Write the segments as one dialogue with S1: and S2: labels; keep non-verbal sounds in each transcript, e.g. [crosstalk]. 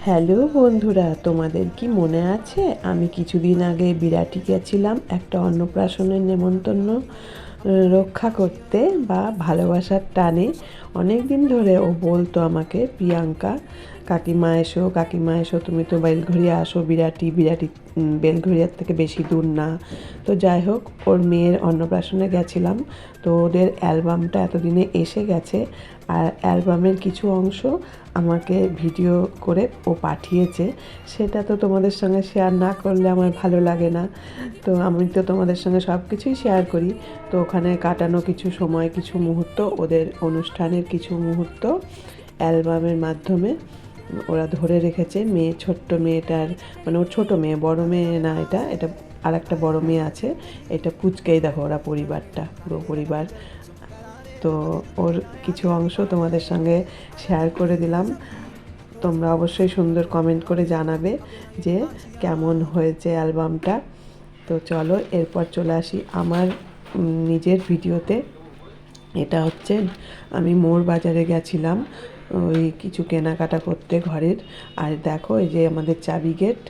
S1: Hello বন্ধুরা, তোমাদের কি মনে আছে? আমি কিছুদিন আগে বিরাটি গেছিলাম একটা অন্নপ্রাশনের নেমন্তন্ন রক্ষা করতে বা ভালোবাসার টানে। অনেক দিন ধরে ও বলতো আমাকে, প্রিয়াঙ্কা কাকিমা এসো কাকিমা এসো তুমি তো বেলঘরিয়া আসো বিরাটি বিরাটি উম, বেলঘরিয়ার থেকে বেশি দূর না। তো যাই হোক ওর মেয়ের অন্নপ্রাশনে গেছিলাম তো ওদের অ্যালবামটা এতদিনে এসে গেছে আর অ্যালবামের কিছু অংশ আমাকে ভিডিও করে ও পাঠিয়েছে। সেটা তো তোমাদের সঙ্গে শেয়ার না করলে আমার ভালো লাগে না। তো আমি তো তোমাদের সঙ্গে সব কিছুই শেয়ার করি। তো ওখানে কাটানো কিছু সময় কিছু মুহূর্ত ওদের অনুষ্ঠানের কিছু মুহূর্ত অ্যালবামের মাধ্যমে। ওরা ধরে রেখেছে, মেয়ে, ছোট্ট মেয়েটার মানে ওর ছোট মেয়ে, বড় মেয়ে না এটা এটা আর একটা বড় মেয়ে আছে, এটা পুচকেই দেখো ওরা পরিবারটা, পুরো পরিবার। তো ওর কিছু অংশ তোমাদের সঙ্গে শেয়ার করে দিলাম। তোমরা অবশ্যই সুন্দর কমেন্ট করে জানাবে যে কেমন হয়েছে অ্যালবামটা তো চলো, এরপর চলে আসি আমার নিজের ভিডিওতে এটা হচ্ছে, আমি মোর বাজারে গেছিলাম ওই কিছু কেনাকাটা করতে ঘরের। আর দেখো, এই যে আমাদের চাবি গেট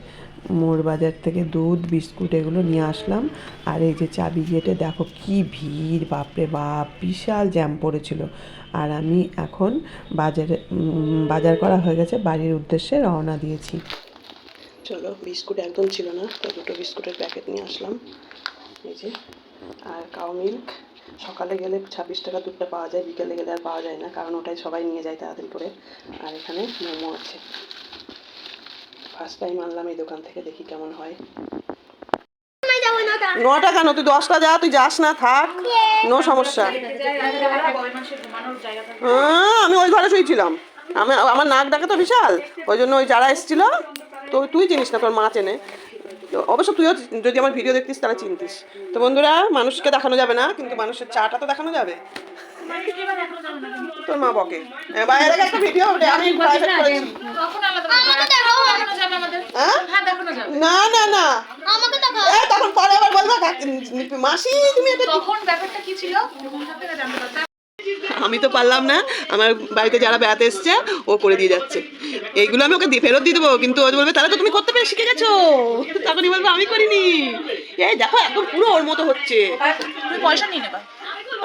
S1: মোর বাজার থেকে দুধ, বিস্কুট এগুলো নিয়ে আসলাম। আর এই যে চাবি গেটে দেখো কি ভিড়, বাপরে বাপ, বিশাল জ্যাম পড়েছিল। আর আমি এখন বাজারে বাজার করা হয়ে গেছে, বাড়ির উদ্দেশ্যে রওনা দিয়েছি। চলো, বিস্কুট একদম ছিল না, তো দুটো বিস্কুটের প্যাকেট নিয়ে আসলাম। এই যে, আর কাউ মিল্ক সকালে গেলে ছাব্বিশ টাকা দুধটা পাওয়া যায় বিকেলে গেলে আর পাওয়া যায় না কারণ ওটাই সবাই নিয়ে যায় তাড়াতাড়ি করে। আর এখানে মোমো আছে। ফার্স্ট টাইম আনলাম এই দোকান থেকে দেখি কেমন হয়। নটা কেন? তুই দশটা যা তুই যাস না থাক। নো সমস্যা। হ্যাঁ, আমি ওই ঘরে শুয়েছিলাম আমি আমার নাক ডাকে তো বিশাল। ওই জন্য ওই যারা এসেছিল তো তুই চিনিস না তোর মা চেনে। তো অবশ্য তুইও যদি আমার ভিডিও দেখতিস, তাহলে চিনতিস। তো বন্ধুরা, মানুষকে দেখানো যাবে না, কিন্তু মানুষের চাটা তো দেখানো যাবে। তোর মা বকে। বাইরে একটা ভিডিও আমি প্রাইভেট করেছি। হ্যাঁ? না না না। তখন পরে আবার বলব মাসি, তুমি
S2: তখন ব্যাপারটা কি ছিল?
S1: আমি তো পারলাম না। আমার বাড়িতে যারা বেড়াতে এসছে ও করে দিয়ে যাচ্ছে। এইগুলো আমি ওকে দিয়ে ফেরত দিয়ে দেবো কিন্তু ও বলবে তাহলে তো তুমি করতে পেরে শিখে গেছো। তখনই বলবে আমি করিনি। এই দেখো একদম পুরো ওর মতো হচ্ছে।
S2: তুমি পয়সা নিয়ে নেবা।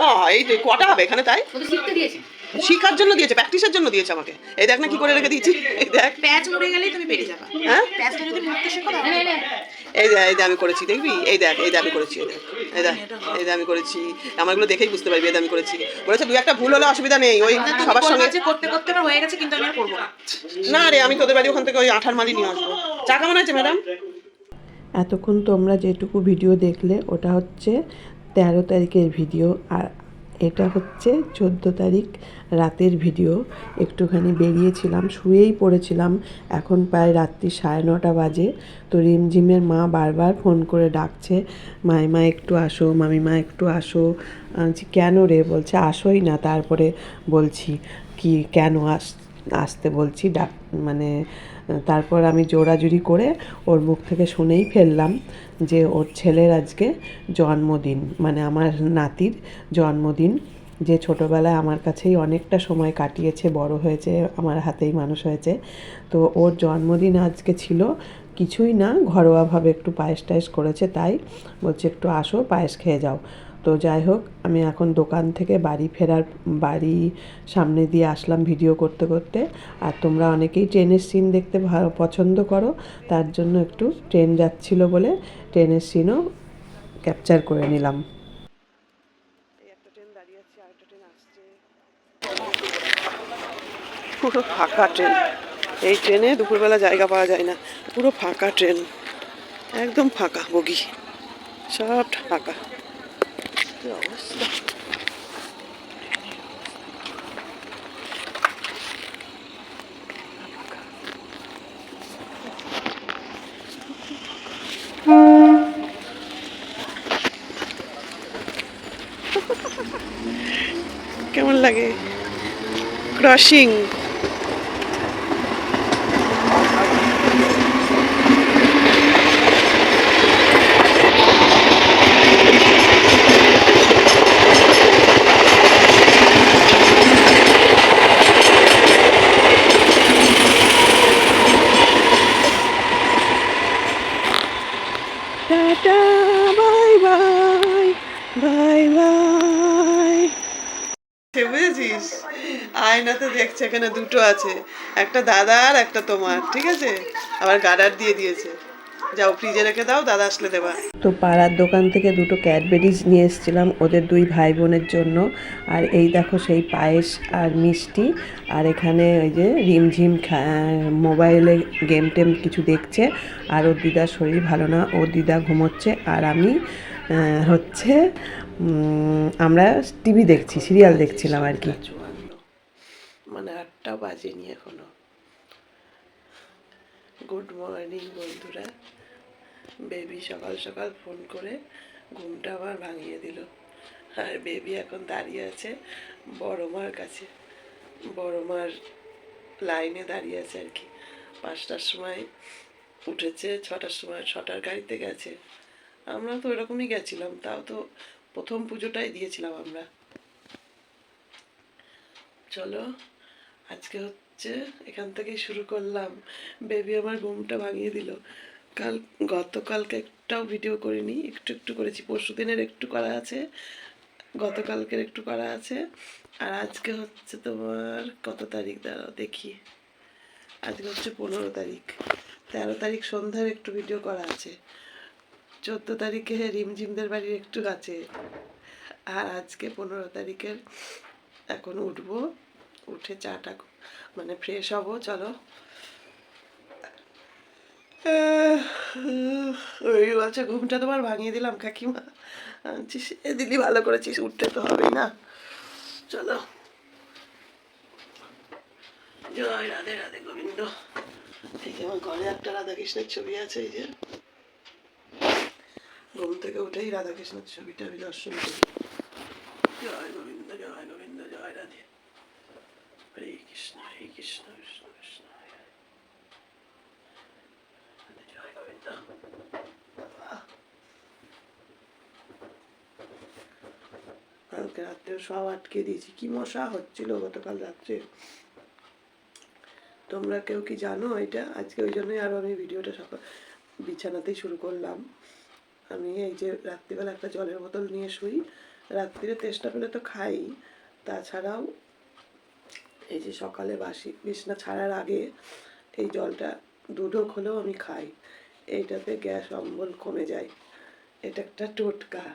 S1: ও এই যে কটা হবে এখানে তাই?
S2: ও শিখতে দিয়েছি।
S1: শিখার জন্য দিয়েছে প্র্যাকটিসের জন্য দিয়েছে আমাকে। এই দেখ না কি করে রেখে দিয়েছি। দেখ।
S2: প্যাচ মরে গেলেই তুমি পেরে যাবা।
S1: হ্যাঁ?
S2: প্যাচটা যদি মুড়তে শেখো তাহলে।
S1: এই দেখ এই দেখ আমি করেছি দেখবি? এই দেখ এই দেখ আমি করেছি এই দেখ এই দেখ আমি করেছি। আমারগুলো দেখেই বুঝতে পারবি এই আমি করেছি। বলেছে দু একটা ভুল হলে অসুবিধা নেই ওই সবার সঙ্গে
S2: করতে করতে হয়ে গেছে কিন্তু আমি আর করব না।
S1: না রে আমি তোদের বাড়ি ওখান থেকে ওই আঠার মালি নিয়ে আসব। চা কেমন আছে ম্যাডাম? এতক্ষণ তোমরা যেটুকু ভিডিও দেখলে ওটা হচ্ছে তেরো তারিখের ভিডিও আর এটা হচ্ছে চোদ্দ তারিখ রাতের ভিডিও। একটুখানি বেরিয়েছিলাম, শুয়েই পড়েছিলাম। এখন প্রায় রাত্রি সাড়ে নটা বাজে। তো রিমঝিমের মা বারবার ফোন করে ডাকছে মাইমা একটু আসো মামিমা একটু আসো। কেন রে? বলছে, আসোই না। তারপরে বলছি, কি, কেন আস আসতে বলছি, ডাক মানে তারপর আমি জোড়াজুড়ি করে ওর মুখ থেকে শুনেই ফেললাম যে ওর ছেলের আজকে জন্মদিন মানে আমার নাতির জন্মদিন, যে ছোটোবেলায় আমার কাছেই অনেকটা সময় কাটিয়েছে, বড় হয়েছে, আমার হাতেই মানুষ হয়েছে। তো ওর জন্মদিন আজকে ছিল, কিছুই না, ঘরোয়াভাবে একটু পায়েস টায়েস করেছে, তাই বলছে একটু আসো, পায়েস খেয়ে যাও। তো যাই হোক, আমি এখন দোকান থেকে বাড়ি ফেরার, বাড়ি সামনে দিয়ে আসলাম ভিডিও করতে করতে। আর তোমরা অনেকেই ট্রেনের সিন দেখতে পছন্দ করো, তার জন্য একটু ট্রেন যাচ্ছিল বলে ট্রেনের সিনও ক্যাপচার করে নিলাম। পুরো ফাঁকা ট্রেন। এই ট্রেনে দুপুরবেলা জায়গা পাওয়া যায় না, পুরো ফাঁকা ট্রেন। একদম ফাঁকা, বগি। সব ফাঁকা। কি অবস্থা কেমন লাগে? ক্রসিং দেখছে এখানে দুটো আছে, একটা দাদা আর একটা তোমার, ঠিক আছে? আবার গার্ডার দিয়ে দিয়েছে। যাও ফ্রিজে রেখে দাও, দাদা আসলে দেবা। তো পাড়ার দোকান থেকে দুটো ক্যাডবেরিজ নিয়ে এসেছিলাম, ওদের দুই ভাই বোনের জন্য। আর এই দেখো সেই পায়েস আর মিষ্টি, আর এখানে ওই যে রিমঝিম মোবাইলে গেম টেম কিছু দেখছে। আর ওর দিদার শরীর ভালো না, ওর দিদা ঘুমোচ্ছে, আর আমি হচ্ছে আমরা টিভি দেখছি, সিরিয়াল দেখছিলাম আর কি। মানে আটটা বাজেনি এখনও। গুড মর্নিং বন্ধুরা। বেবি সকাল সকাল ফোন করে ঘুমটা আবার ভাঙিয়ে দিল। আর বেবি এখন দাঁড়িয়ে আছে বড় মার কাছে। বড় মার লাইনে দাঁড়িয়ে আছে আর কি। পাঁচটার সময় উঠেছে, ছটার সময়, ছটার গাড়িতে গেছে। আমরা তো ওইরকমই গেছিলাম, তাও তো প্রথম পুজোটাই দিয়েছিলাম আমরা। চলো আজকে হচ্ছে এখান থেকেই শুরু করলাম। বেবি আমার ঘুমটা ভাঙিয়ে দিল। কাল, গতকালকে একটাও ভিডিও করিনি, একটু একটু করেছি। পরশু দিনের একটু করা আছে, গতকালকের একটু করা আছে। আর আজকে হচ্ছে তোমার কত তারিখ দাঁড়াও দেখি। আজকে হচ্ছে পনেরো তারিখ। তেরো তারিখ সন্ধ্যার একটু ভিডিও করা আছে। চোদ্দ তারিখে রিমঝিমদের বাড়ির একটু আছে আর আজকে পনেরো তারিখের এখন উঠবো। উঠে চাটা মানে ফ্রেশ হব, চলো। ওই বলছে ঘুমটা তোমার ভাঙিয়ে দিলাম, কাকিমা। আনছিস এ দিলি ভালো করেছিস, উঠতে তো হবেই না। চলো। জয় রাধে রাধে গোবিন্দ। এই যে আমার ঘরে একটা রাধাকৃষ্ণের ছবি আছে, এই যে। ঘুম থেকে উঠেই রাধাকৃষ্ণের ছবিটা আমি দর্শন করি। জয় গোবিন্দ। কালকে রাত্রে সব আটকে দিয়েছি। কি মশা হচ্ছিল গতকাল রাত্রে? তোমরা কেউ কি জানো এটা? আজকে ওই জন্যই আরও আমি ভিডিওটা সকাল বিছানাতেই শুরু করলাম। আমি এই যে রাত্রিবেলা একটা জলের বোতল নিয়ে শুই। রাত্রিরে তেষ্টা পেলে তো খাই। তাছাড়াও এই যে সকালে বাসি, বিছনা ছাড়ার আগে এই জলটা দুধক হলেও আমি খাই। এইটাতে গ্যাস অম্বল কমে যায়। এটা একটা টোটকা।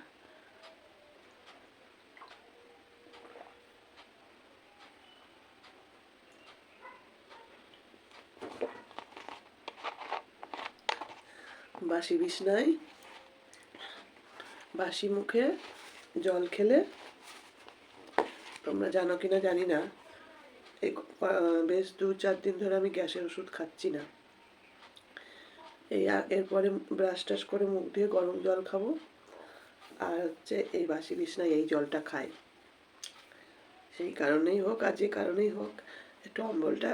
S1: বাসি বিছনায় বাসি মুখে জল খেলে। তোমরা জানো কিনা জানি না। বেশ দু চার দিন ধরে আমি গ্যাসের ওষুধ খাচ্ছি না। এই এরপরে ব্রাশ টাশ করে মুখ দিয়ে গরম জল খাব। আর হচ্ছে এই বাসি বিছনায় এই জলটা খাই। সেই কারণেই হোক আর যে কারণেই হোক, একটু অম্বলটা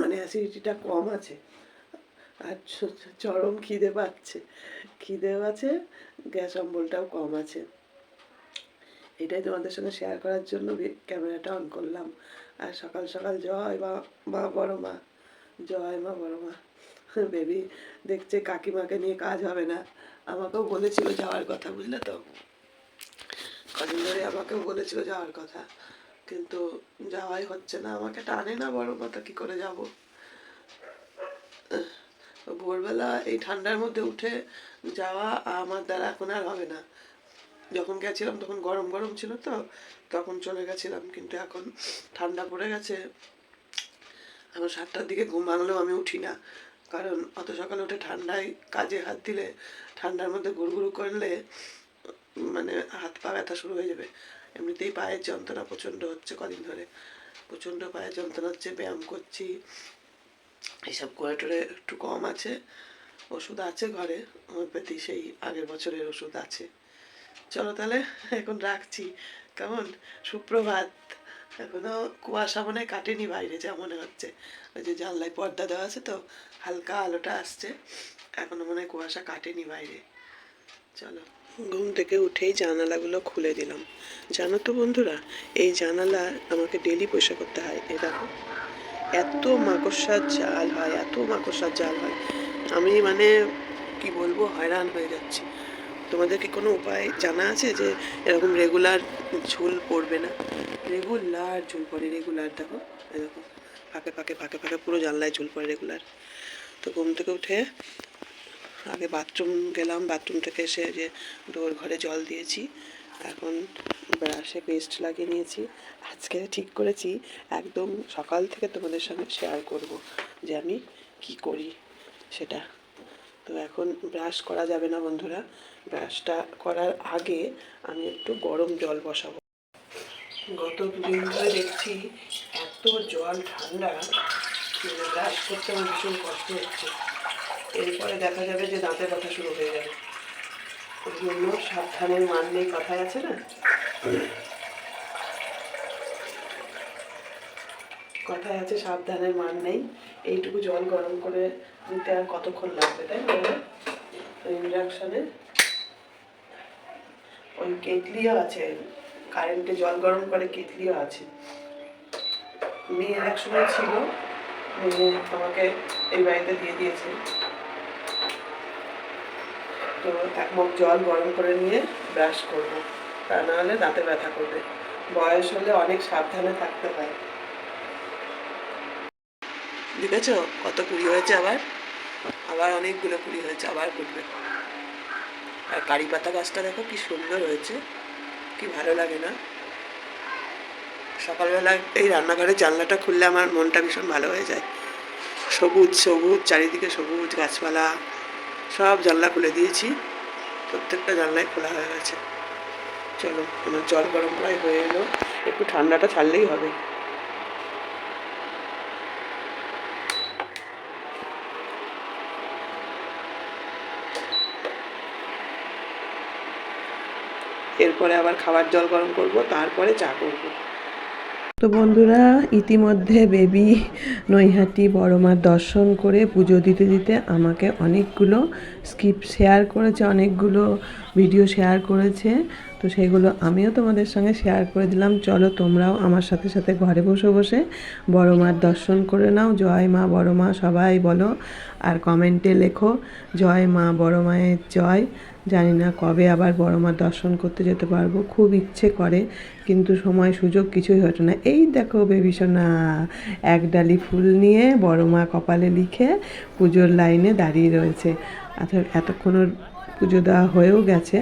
S1: মানে অ্যাসিডিটিটা কম আছে। আর চরম খিদে পাচ্ছে। খিদেও আছে গ্যাস অম্বলটাও কম আছে। এটাই তোমাদের সঙ্গে শেয়ার করার জন্য ক্যামেরাটা অন করলাম। আর সকাল সকাল জয় মা মা বড় মা, জয় মা বড় মা। [laughs] বেবি দেখছে কাকিমাকে নিয়ে কাজ হবে না। আমাকেও বলেছিল যাওয়ার কথা, বুঝলে তো? কদিন ধরে আমাকেও বলেছিল যাওয়ার কথা। কিন্তু যাওয়াই হচ্ছে না। আমাকে টানে না বড় কথা কি করে যাব? ভোরবেলা এই ঠান্ডার মধ্যে উঠে যাওয়া আমার দ্বারা এখন আর হবে না। যখন গেছিলাম তখন গরম গরম ছিল তো, তখন চলে গেছিলাম, কিন্তু এখন ঠান্ডা পড়ে গেছে। এখন সাতটার দিকে ঘুম ভাঙলেও আমি উঠি না। কারণ অত সকালে উঠে ঠান্ডায় কাজে হাত দিলে, ঠান্ডার মধ্যে গুড়গুড়ু করলে মানে হাত পা ব্যথা শুরু হয়ে যাবে। এমনিতেই পায়ের যন্ত্রণা প্রচণ্ড হচ্ছে কদিন ধরে। প্রচণ্ড পায়ের যন্ত্রণা হচ্ছে, ব্যায়াম করছি এইসব করে টোরে একটু কম আছে। ওষুধ আছে ঘরে হোমিওপ্যাথি সেই আগের বছরের ওষুধ আছে। চলো তাহলে, এখন রাখছি। কেমন? সুপ্রভাত। এখনও কুয়াশা মনে কাটেনি বাইরে, যা মনে হচ্ছে। ওই যে জানলায় পর্দা দেওয়া আছে তো, হালকা আলোটা আসছে। এখনও মনে হয় কুয়াশা কাটেনি বাইরে। চলো, ঘুম থেকে উঠেই জানালাগুলো খুলে দিলাম। জানো তো বন্ধুরা, এই জানালা আমাকে ডেলি পয়সা করতে হয়, এই দেখো। এত মাকড়সার জাল হয়, এত মাকড়সার জাল হয়। আমি মানে কি বলব, হয়রান হয়ে যাচ্ছি। তোমাদের কি কোনো উপায় জানা আছে যে এরকম রেগুলার ঝুল পড়বে না? রেগুলার ঝুল পড়ে, রেগুলার, দেখো এরকম ফাঁকে ফাঁকে ফাঁকে ফাঁকে পুরো জানলায় ঝুল পড়ে রেগুলার। তো ঘুম থেকে উঠে, আগে বাথরুম গেলাম, বাথরুম থেকে এসে যে ডোর ঘরে জল দিয়েছি এখন ব্রাশে পেস্ট লাগিয়ে নিয়েছি। আজকে ঠিক করেছি, একদম সকাল থেকে তোমাদের সঙ্গে শেয়ার করব যে আমি কি করি সেটা। তো এখন ব্রাশ করা যাবে না বন্ধুরা, ব্রাশটা করার আগে আমি একটু গরম জল বসাবো। গত দুদিন ধরে দেখছি এত জল ঠান্ডা মানে ব্রাশ করতে আমার ভীষণ কষ্ট হচ্ছে। এরপরে দেখা যাবে যে দাঁতের ব্যথা শুরু হয়ে যাবে জন্য সাবধানের মান নেই কথায় আছে না? কথায় আছে সাবধানের মান নেই। এইটুকু জল গরম করে নিতে আর কতক্ষণ লাগবে, তাই না? ইন্ডাকশানে ওই কেটলিও আছে। কারেন্টে জল গরম করে কেটলিও আছে। মেয়ের এক সময় ছিল, মেয়ে আমাকে এই বাড়িতে দিয়ে দিয়েছে। তো মগ জল গরম করে নিয়ে ব্রাশ করব। তা নাহলে দাঁতে ব্যথা করবে। বয়স হলে অনেক সাবধানে থাকতে হয়। দেখেছ? কত কুড়ি হয়েছে আবার? আবার অনেকগুলো কুড়ি হয়েছে, আবার ফুটবে আর কারি পাতা গাছটা দেখো কি সুন্দর হয়েছে। কি ভালো লাগে না? সকালবেলা এই রান্নাঘরের জানলাটা খুললে আমার মনটা ভীষণ ভালো হয়ে যায়। সবুজ সবুজ, চারিদিকে সবুজ গাছপালা। সব জানলা খুলে দিয়েছি। প্রত্যেকটা জানলাই খোলা হয়ে গেছে। চলো আমার জল গরম প্রায় হয়ে এলো। একটু ঠান্ডাটা ছাড়লেই হবে। এরপরে আবার খাবার জল গরম করব, তারপরে চা করব। তো বন্ধুরা, ইতিমধ্যে বেবি নৈহাটি বড় মার দর্শন করে পুজো দিতে দিতে আমাকে অনেকগুলো স্কিপ শেয়ার করেছে, অনেকগুলো ভিডিও শেয়ার করেছে। তো সেগুলো আমিও তোমাদের সঙ্গে শেয়ার করে দিলাম। চলো তোমরাও আমার সাথে সাথে ঘরে বসে বসে বড় মার দর্শন করে নাও। জয় মা বড় মা সবাই বলো আর কমেন্টে লেখো, জয় মা বড় মায়ের জয়। জানি না কবে আবার বড় মার দর্শন করতে যেতে পারব, খুব ইচ্ছে করে, কিন্তু সময় সুযোগ কিছুই হতো না। এই দেখো বেবি সোনা, এক ডালি ফুল নিয়ে বড় মা কপালে লিখে পুজোর লাইনে দাঁড়িয়ে রয়েছে। অর্থাৎ এতক্ষণ পুজো দেওয়া হয়েও গেছে,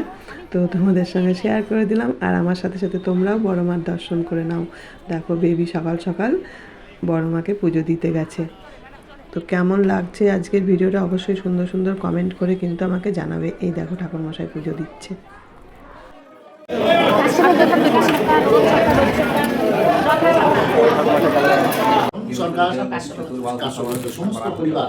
S1: তো তোমাদের সঙ্গে শেয়ার করে দিলাম, আর আমার সাথে সাথে তোমরাও বড় মার দর্শন করে নাও। দেখো বেবি সকাল সকাল বড় মাকে পুজো দিতে গেছে। তো কেমন লাগছে আজকের ভিডিওটা অবশ্যই সুন্দর সুন্দর কমেন্ট করে কিন্তু আমাকে জানাবে। এই দেখো ঠাকুরমশাই পুজো দিচ্ছে।
S3: সরকার সমস্ত পরিবার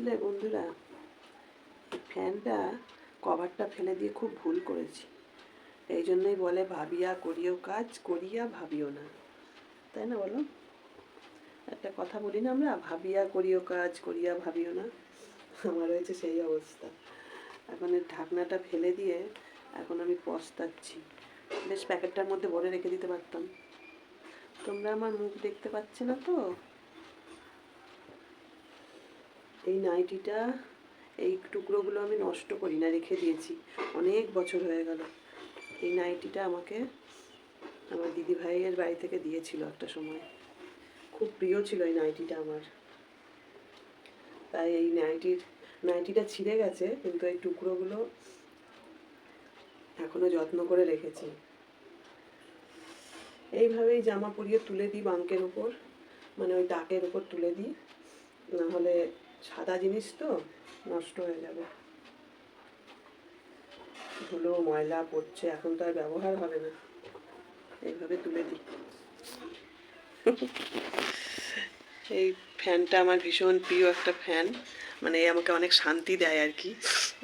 S1: বুঝলে বন্ধুরা ফ্যানটা কভারটা ফেলে দিয়ে খুব ভুল করেছি। এই জন্যই বলে ভাবিয়া করিও কাজ, করিয়া ভাবিও না। তাই না বলো? একটা কথা বলি না আমরা, ভাবিয়া করিও কাজ, করিয়া ভাবিও না। আমার হয়েছে সেই অবস্থা। এখন ঢাকনাটা ফেলে দিয়ে এখন আমি পস্তাচ্ছি। বেশ প্যাকেটটার মধ্যে ভরে রেখে দিতে পারতাম। তোমরা আমার মুখ দেখতে পাচ্ছে না তো? এই নাইটিটা, এই টুকরোগুলো আমি নষ্ট করি না, রেখে দিয়েছি। অনেক বছর হয়ে গেল। এই নাইটিটা আমাকে আমার দিদি ভাইয়ের বাড়ি থেকে দিয়েছিল একটা সময়। খুব প্রিয় ছিল এই নাইটিটা আমার। তাই এই নাইটির, নাইটিটা ছিঁড়ে গেছে, কিন্তু এই টুকরোগুলো এখনও যত্ন করে রেখেছি। এইভাবেই জামা পরিয়ে তুলে দিই বাঙ্কের উপর মানে ওই তাকের উপর তুলে দিই। না হলে সাদা জিনিস তো নষ্ট হয়ে যাবে। ধুলো, ময়লা পড়ছে, এখন তো আর ব্যবহার হবে না। এইভাবে তুলে দিই। এই ফ্যানটা আমার ভীষণ প্রিয় একটা ফ্যান। মানে আমাকে অনেক শান্তি দেয় আর কি।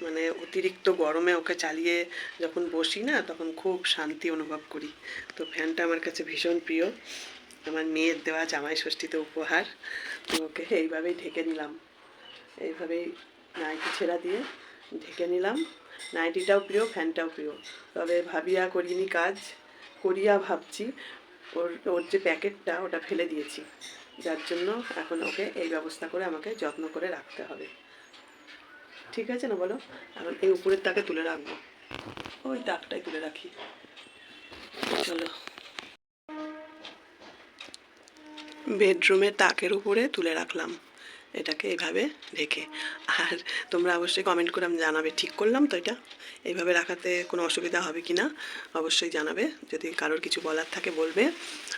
S1: মানে অতিরিক্ত গরমে ওকে চালিয়ে যখন বসি না, তখন খুব শান্তি অনুভব করি। তো ফ্যানটা আমার কাছে ভীষণ প্রিয়। আমার মেয়ের দেওয়া জামাই ষষ্ঠীতে উপহার। তো ওকে এইভাবেই ঢেকে নিলাম। এইভাবেই নাইটি ছেঁড়া দিয়ে ঢেকে নিলাম। নাইটিটাও প্রিয়, ফ্যানটাও প্রিয়। তবে ভাবিয়া করিনি কাজ, করিয়া ভাবছি ওর ওর যে প্যাকেটটা ওটা ফেলে দিয়েছি। যার জন্য এখন ওকে এই ব্যবস্থা করে আমাকে যত্ন করে রাখতে হবে। ঠিক আছে না বলো? এখন এই উপরের তাকে তুলে রাখব। ওই তাকটাই তুলে রাখি। চলো। বেডরুমের তাকের উপরে তুলে রাখলাম। এটাকে এইভাবে রেখে। আর তোমরা অবশ্যই কমেন্ট করে আমি জানাবে, ঠিক করলাম তো এটা? এইভাবে রাখাতে কোনো অসুবিধা হবে কি না অবশ্যই জানাবে, যদি কারোর কিছু বলার থাকে বলবে।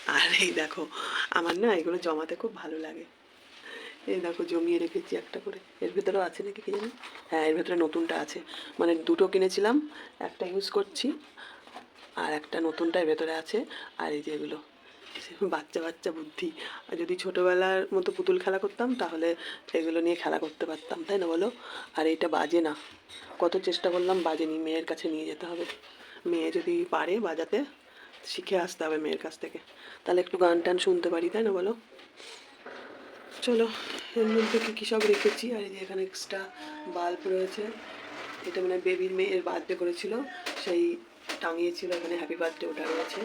S1: আর এই দেখো, আমার না এগুলো জমাতে খুব ভালো লাগে। এই দেখো, জমিয়ে রেখেছি একটা করে। এর ভেতরেও আছে নাকি কি জানি? হ্যাঁ এর ভেতরে নতুনটা আছে। মানে দুটো কিনেছিলাম, একটা ইউজ করছি, আর একটা নতুনটা এর ভেতরে আছে। আর এই যে এগুলো [laughs] বাচ্চা বাচ্চা বুদ্ধি। আর যদি ছোটোবেলার মতো পুতুল খেলা করতাম, তাহলে এগুলো নিয়ে খেলা করতে পারতাম, তাই না বলো? আর এটা বাজে না। কত চেষ্টা করলাম, বাজেনি, মেয়ের কাছে নিয়ে যেতে হবে। মেয়ে যদি পারে বাজাতে, শিখে আসতে হবে মেয়ের কাছ থেকে। তাহলে একটু গান টান শুনতে পারি, তাই না বলো? চলো, এর মধ্যে কী কী সব রেখেছি? আর এই যে এখানে এক্সট্রা বাল্ব রয়েছে। এটা মানে বেবির মেয়ের বার্থডে করেছিল। সেই টাঙিয়েছিল, এখানে হ্যাপি বার্থডে ওটা রয়েছে।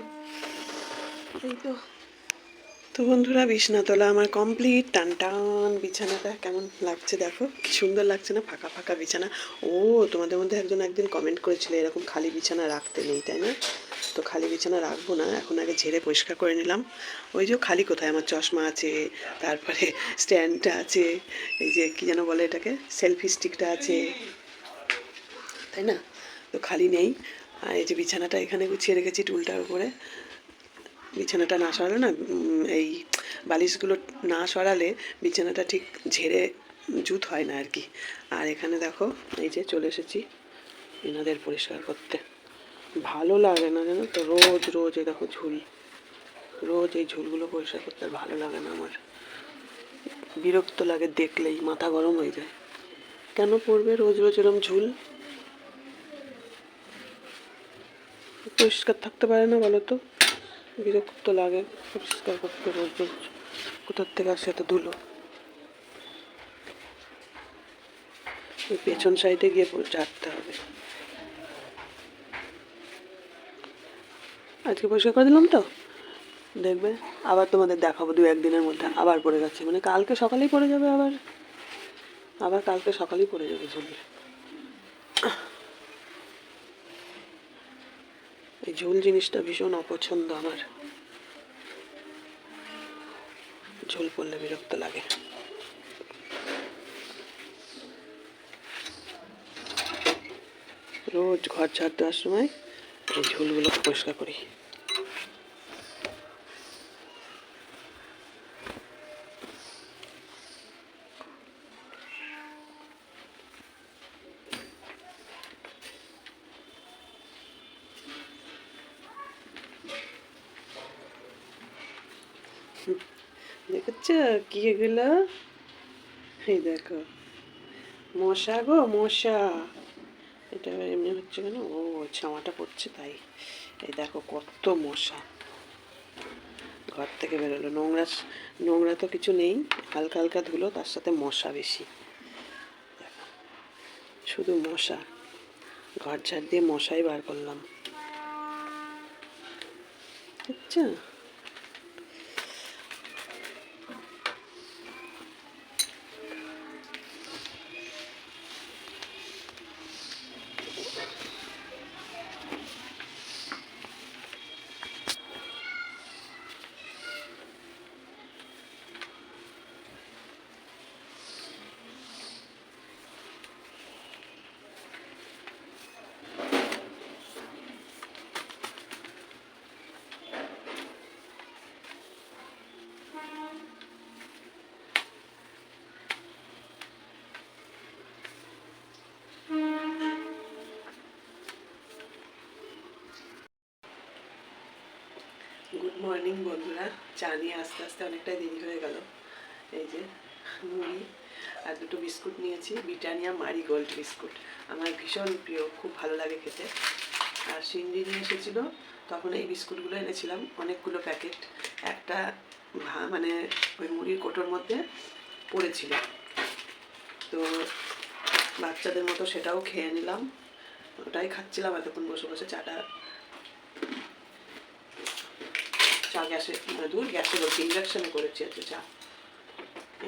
S1: তো। বন্ধুরা, বিছনাতলা আমার কমপ্লিট টান টান, বিছানাটা কেমন লাগছে দেখো? কি সুন্দর লাগছে না? ফাঁকা ফাঁকা বিছানা। ও, তোমাদের মধ্যে একজন একদিন কমেন্ট করেছিল, এরকম খালি বিছানা রাখতে নেই, তাই না? তো খালি বিছানা রাখব না, এখন আগে ঝেড়ে পরিষ্কার করে নিলাম। ওই যে খালি কোথায়? আমার চশমা আছে, তারপরে [laughs] স্ট্যান্ডটা আছে, এই যে কী যেন বলে এটাকে? সেলফি স্টিকটা আছে, তাই না? তো খালি নেই। আর এই যে বিছানাটা এখানে গুছিয়ে রেখেছি টুলটার উপরে। বিছানাটা না সরালে না এই বালিশগুলো না সরালে বিছানাটা ঠিক ঝেড়ে জুত হয় না আর কি আর এখানে দেখো, এই যে চলে এসেছি এনাদের পরিষ্কার করতে। ভালো লাগে না জানো তো? রোজ রোজ এই দেখো ঝুল। রোজ এই ঝুলগুলো পরিষ্কার করতে আর ভালো লাগে না আমার। বিরক্ত লাগে দেখলেই, মাথা গরম হয়ে যায়। কেন পড়বে রোজ রোজ এরম ঝুল? পরিষ্কার থাকতে পারে না বলো তো? বিরক্ত লাগে, পরিষ্কার করতে রোজ কোথার থেকে আসে এত ধুলো? পেছন সাইডে গিয়ে ঝাড়তে হবে। আজকে পরিষ্কার করে দিলাম তো? দেখবে, আবার তোমাদের দেখাবো দু একদিনের মধ্যে, আবার পড়ে গেছে মানে কালকে সকালেই পড়ে যাবে আবার। আবার কালকে সকালেই পড়ে যাবে ঝুল এই ঝোল জিনিসটা ভীষণ অপছন্দ আমার। ঝোল পড়লে বিরক্ত লাগে। রোজ ঘর ঝাড় দেওয়ার সময় এই ঝোলগুলো পরিষ্কার করি। দেখেছ কি এগুলো? এই দেখো। মশা গো, মশা। এটা এমনি হচ্ছে কেন? ও, ছামাটা পড়ছে তাই। এই দেখো কত মশা। ঘর থেকে বেরোলো। নোংরা নোংরা তো কিছু নেই। হালকা হালকা ধুলো, তার সাথে মশা বেশি। শুধু মশা। ঘর ঝাড় দিয়ে মশাই বার করলাম। বুঝছ গুড মর্নিং বন্ধুরা। চা নিয়ে আস্তে আস্তে অনেকটাই দেরি হয়ে গেল। এই যে, মুড়ি আর দুটো বিস্কুট নিয়েছি। ব্রিটানিয়া মারি গোল্ড বিস্কুট। আমার ভীষণ প্রিয়, খুব ভালো লাগে খেতে। আর সিন্ডি নিয়ে এসেছিল, তখন এই বিস্কুটগুলো এনেছিলাম, অনেকগুলো প্যাকেট। একটা মানে ওই মুড়ির কোটোর মধ্যে পড়েছিল। তো বাচ্চাদের মতো সেটাও খেয়ে নিলাম। ওটাই খাচ্ছিলাম এতক্ষণ বসে বসে, চাটা চা গ্যাসে দূর গ্যাসে বলছি ইন্ডাকশানে করেছি আজকে চা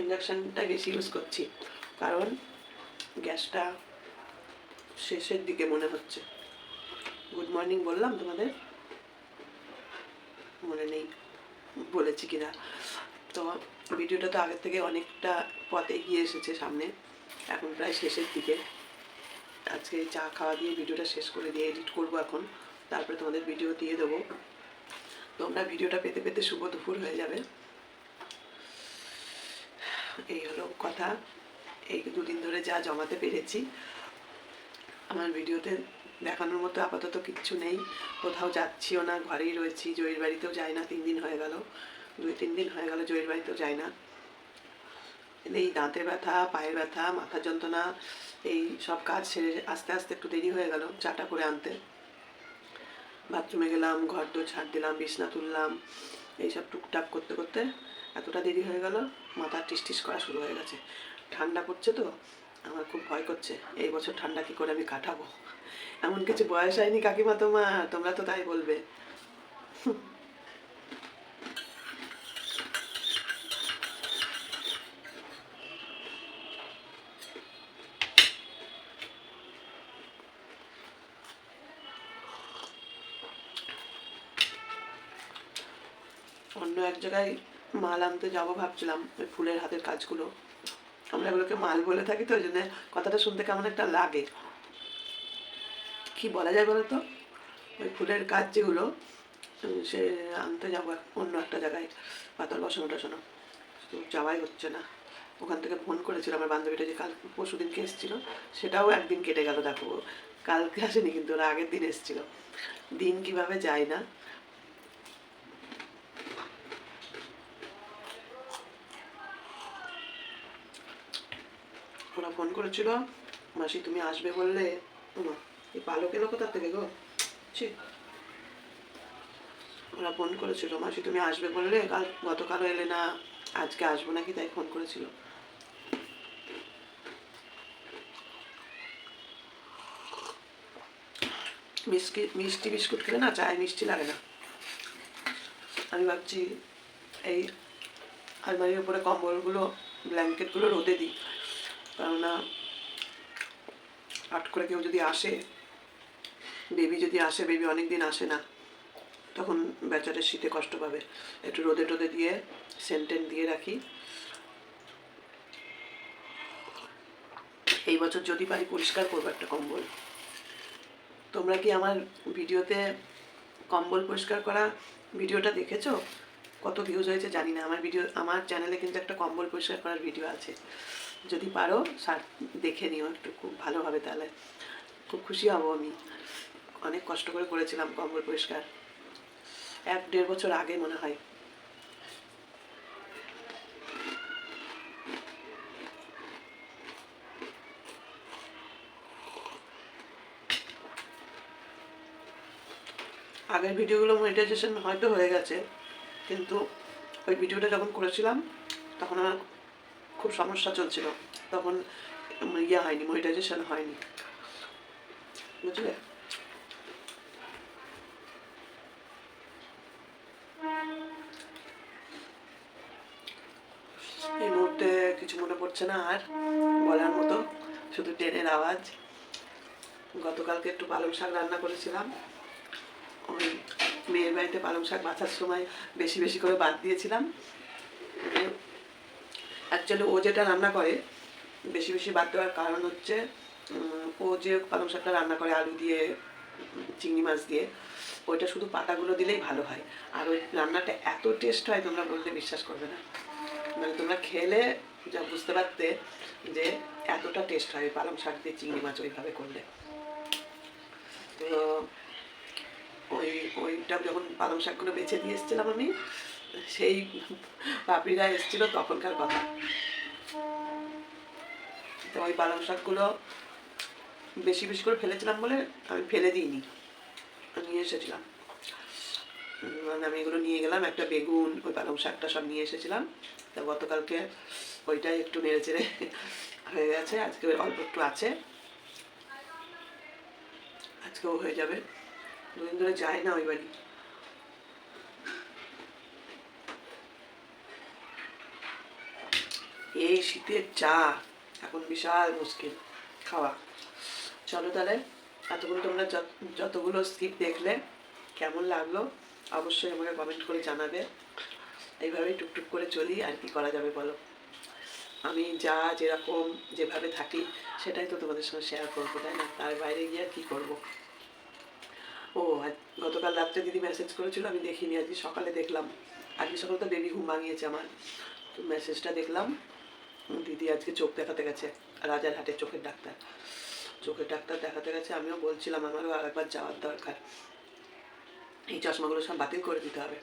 S1: ইন্ডাকশানটা বেশি ইউজ করছি, কারণ গ্যাসটা শেষের দিকে মনে হচ্ছে। গুড মর্নিং বললাম তোমাদের? মনে নেই, বলেছি কিনা। তো ভিডিওটা তো আগের থেকে অনেকটা পথ এগিয়ে এসেছে সামনে, এখন প্রায় শেষের দিকে। আজকে চা খাওয়া দিয়ে ভিডিওটা শেষ করে দিয়ে এডিট করব এখন, তারপরে তোমাদের ভিডিও দিয়ে দেবো। তোমরা ভিডিওটা পেতে পেতে শুভ দুপুর হয়ে যাবে। এই হলো কথা। এই দুদিন ধরে যা জমাতে পেরেছি। আমার ভিডিওতে দেখানোর মতো আপাতত কিচ্ছু নেই। কোথাও যাচ্ছিও না, ঘরেই রয়েছি, জয়ের বাড়িতেও যাই না, তিন দিন হয়ে গেল। দুই, তিন দিন হয়ে গেল জয়ের বাড়িতেও যাই না। এই দাঁতে ব্যথা, পায়ে ব্যথা, মাথা যন্ত্রণা, এই সব কাজ সেরে আস্তে আস্তে একটু দেরি হয়ে গেল চাটা করে আনতে। বাথরুমে গেলাম, ঘর দোর ছাড় দিলাম, বিছনা তুললাম, এইসব টুকটাক করতে করতে এতটা দেরি হয়ে গেল, মাথা টিস করা শুরু হয়ে গেছে। ঠান্ডা পড়ছে তো, আমার খুব ভয় করছে, এই বছর ঠান্ডা কী করে আমি কাটাবো? এমন কিছু বয়স হয়নি কাকিমা তোমার, তোমরা তো তাই বলবে অন্য এক জায়গায় মাল আনতে যাব ভাবছিলাম ওই ফুলের হাতের কাজগুলো। আমরা এগুলোকে মাল বলে থাকি তো ওই জন্য কথাটা শুনতে কেমন একটা লাগে। কি বলা যায় বলো তো ওই ফুলের কাজ যেগুলো সে আনতে যাব অন্য একটা জায়গায় পাতল বসানো টসানো। তো যাওয়াই হচ্ছে না। ওখান থেকে ফোন করেছিল আমার বান্ধবীটা যে কাল পরশু দিনকে এসেছিল সেটাও একদিন কেটে গেল দেখো। কালকে আসেনি কিন্তু ওরা আগের দিন এসেছিল। দিন কীভাবে যায় না ওরা ফোন করেছিল মাসি তুমি আসবে বললে? ওমা, এই পালক এলো কোথার থেকে গো? ছি। ওরা ফোন করেছিল মাসি তুমি আসবে বললে? কাল গতকালও এলে না আজকে আসব নাকি? তাই ফোন করেছিল। মিষ্টি মিষ্টি বিস্কুট খেলে না চায় মিষ্টি লাগে না। আমি ভাবছি এই আলমারির উপরে কম্বলগুলো ব্ল্যাঙ্কেটগুলো রোদে দিই। কেননা আট করে কেউ যদি আসে বেবি যদি আসে বেবি অনেক দিন আসে না, তখন বেচারের শীতে কষ্ট পাবে। একটু রোদে টোদে দিয়ে সেন্টেন দিয়ে রাখি। এই বছর যদি পারি পরিষ্কার করব একটা কম্বল। তোমরা কি আমার ভিডিওতে কম্বল পরিষ্কার করা ভিডিওটা দেখেছ? কত ভিউজ হয়েছে জানি না। আমার ভিডিও আমার চ্যানেলে কিন্তু একটা কম্বল পরিষ্কার করার ভিডিও আছে। যদি পারো সার দেখে নিও একটু খুব ভালো হবে তাহলে। খুব খুশি হব আমি। অনেক কষ্ট করে করেছিলাম কম্বল পরিষ্কার। এক দেড় বছর আগে মনে হয়। আগের ভিডিওগুলো মনিটাইজেশন হয়তো হয়ে গেছে, কিন্তু ওই ভিডিওটা যখন করেছিলাম, তখন আমার খুব সমস্যা চলছিল। তখন ইয়ে হয়নি মনিটাইজেশন হয়নি। বুঝলে? এই মুহূর্তে কিছু মনে পড়ছে না আর, বলার মতো। শুধু ট্রেনের আওয়াজ। গতকালকে একটু পালং শাক রান্না করেছিলাম। ওই মেয়ের বাড়িতে পালং শাক বাছার সময় বেশি বেশি করে বাদ দিয়েছিলাম। অ্যাকচুয়ালি ও যেটা রান্না করে, বেশি বেশি বাদ দেওয়ার কারণ হচ্ছে ও যে পালং শাকটা রান্না করে আলু দিয়ে, চিংড়ি মাছ দিয়ে, ওইটা শুধু পাতাগুলো দিলেই ভালো হয়। আর ওই রান্নাটা এত টেস্ট হয়, তোমরা বলতে বিশ্বাস করবে না। মানে তোমরা খেলে, যা বুঝতে পারতে যে এতটা টেস্ট হয় পালং শাক দিয়ে চিংড়ি মাছ ওইভাবে করলে। তো, ওই, ওইটা যখন পালং শাকগুলো বেছে দিয়ে এসেছিলাম আমি সেই পাপড়িরা এসেছিল তখনকার কথা। তো ওই পালং শাকগুলো বেশি বেশি করে ফেলেছিলাম বলে আমি ফেলে দিইনি। নিয়ে এসেছিলাম। মানে আমি এগুলো নিয়ে গেলাম, একটা বেগুন, ওই পালং শাকটা সব নিয়ে এসেছিলাম। তা গতকালকে ওইটাই একটু নেড়ে চেড়ে হয়ে গেছে, আজকে অল্প একটু আছে। আজকেও হয়ে যাবে। দুদিন ধরে যায় না ওই বাড়ি। এই শীতের চা, এখন বিশাল মুশকিল খাওয়া। চলো তাহলে, এতগুলো তোমরা যত- যতগুলো স্কিপ দেখলে, কেমন লাগল, অবশ্যই আমাকে কমেন্ট করে জানাবে। এইভাবেই টুকটুক করে চলি, আর কি করা যাবে বলো? আমি যা যেরকম যেভাবে থাকি, সেটাই তো তোমাদের সঙ্গে শেয়ার করব, তাই না? তার বাইরে গিয়ে আর কি করব? ও আজ গতকাল রাত্রে দিদি মেসেজ করেছিল, আমি দেখিনি, আজকে সকালে দেখলাম। আজকে সকালে তো বেবি ঘুম ভাঙিয়েছে আমার। তো মেসেজটা দেখলাম। দিদি আজকে চোখ দেখাতে গেছে রাজারহাটে চোখের ডাক্তার। চোখের ডাক্তার দেখাতে গেছে, আমিও বলছিলাম আমারও আরেকবার যাওয়ার দরকার। এই চশমাগুলো সব বাতিল করে দিতে হবে।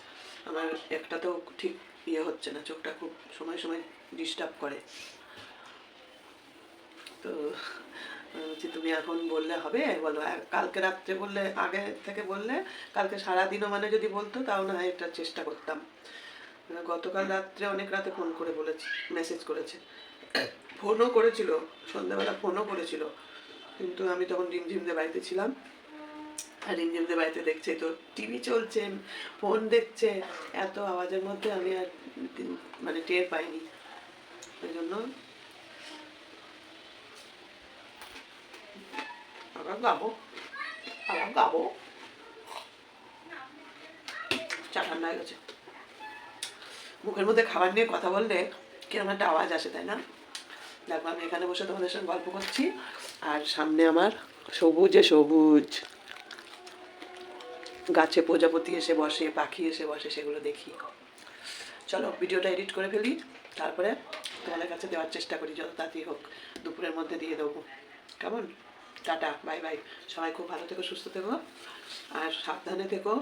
S1: আমার একটাতেও ঠিক ইয়ে হচ্ছে না, চোখটা খুব সময় সময় ডিস্টার্ব করে। তো বলছি, তুমি এখন বললে হবে? বলো কালকে রাত্রে বললে, আগে থেকে বললে, কালকে সারাদিনও মানে যদি বলতো, তাও না হয় এটা চেষ্টা করতাম। গতকাল রাত্রে অনেক রাতে ফোন করে বলেছি মেসেজ করেছে। ফোনও করেছিল, সন্ধ্যাবেলা ফোনও করেছিল। কিন্তু আমি তখন রিমঝিমদের বাড়িতে ছিলাম। আর রিমঝিমদের বাড়িতে দেখছে, তো টিভি চলছে ফোন দেখছে। এত আওয়াজের মধ্যে আমি আর মানে টের পাইনি। ওই জন্য আবার গাবো আবার গাবো। চা ঠান্ডা হয়ে গেছে। মুখের মধ্যে খাবার নিয়ে কথা বললে কীরকম একটা আওয়াজ আসে, তাই না? দেখো, আমি এখানে বসে তোমাদের সঙ্গে গল্প করছি। আর সামনে আমার সবুজে সবুজ। গাছে প্রজাপতি এসে বসে, পাখি এসে বসে, সেগুলো দেখি। চলো, ভিডিওটা এডিট করে ফেলি। তারপরে তোমাদের কাছে দেওয়ার চেষ্টা করি, যত তাড়াতাড়ি হোক। দুপুরের মধ্যে দিয়ে দেবো। কেমন? Tata, bye bye. সবাই খুব ভালো থেকো, সুস্থ থেকো। আর সাবধানে থেকো।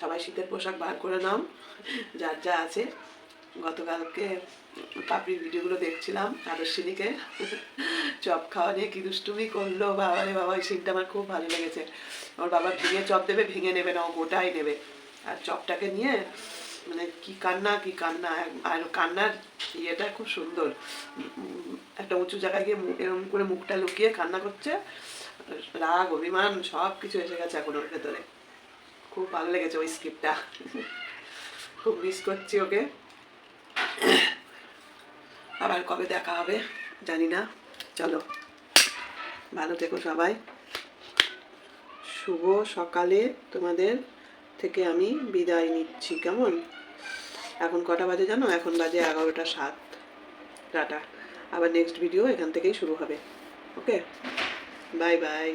S1: সবাই শীতের পোশাক বার করে নাও। যার যা আছে। গতকালকে পাপড়ির ভিডিওগুলো দেখছিলাম, আদর্শিনীকে। চপ খাওয়া নিয়ে কি দুষ্টুমি করল, বাবা রে বাবা, ওই সিনটা আমার খুব ভালো লেগেছে। ওর বাবা ভেঙে চপ দেবে, ভেঙে নেবে না, ও গোটাই নেবে। আর চপটাকে নিয়ে মানে কি কান্না কি কান্না, আর কান্নার ইয়েটা খুব সুন্দর। একটা উঁচু জায়গায় গিয়ে এরকম করে মুখটা লুকিয়ে কান্না করছে। রাগ, অভিমান সব কিছু এসে গেছে এখন ওর ভেতরে। খুব ভালো লেগেছে ওই স্ক্রিপ্টটা খুব মিস করছি ওকে। আবার কবে দেখা হবে, জানি না। চলো, ভালো থেকো সবাই। শুভ সকালে তোমাদের থেকে আমি বিদায় নিচ্ছি, কেমন? এখন কটা বাজে জানো? এখন বাজে এগারোটা সাত। টাটা। আবার নেক্সট ভিডিও এখান থেকেই শুরু হবে। ওকে? Bye bye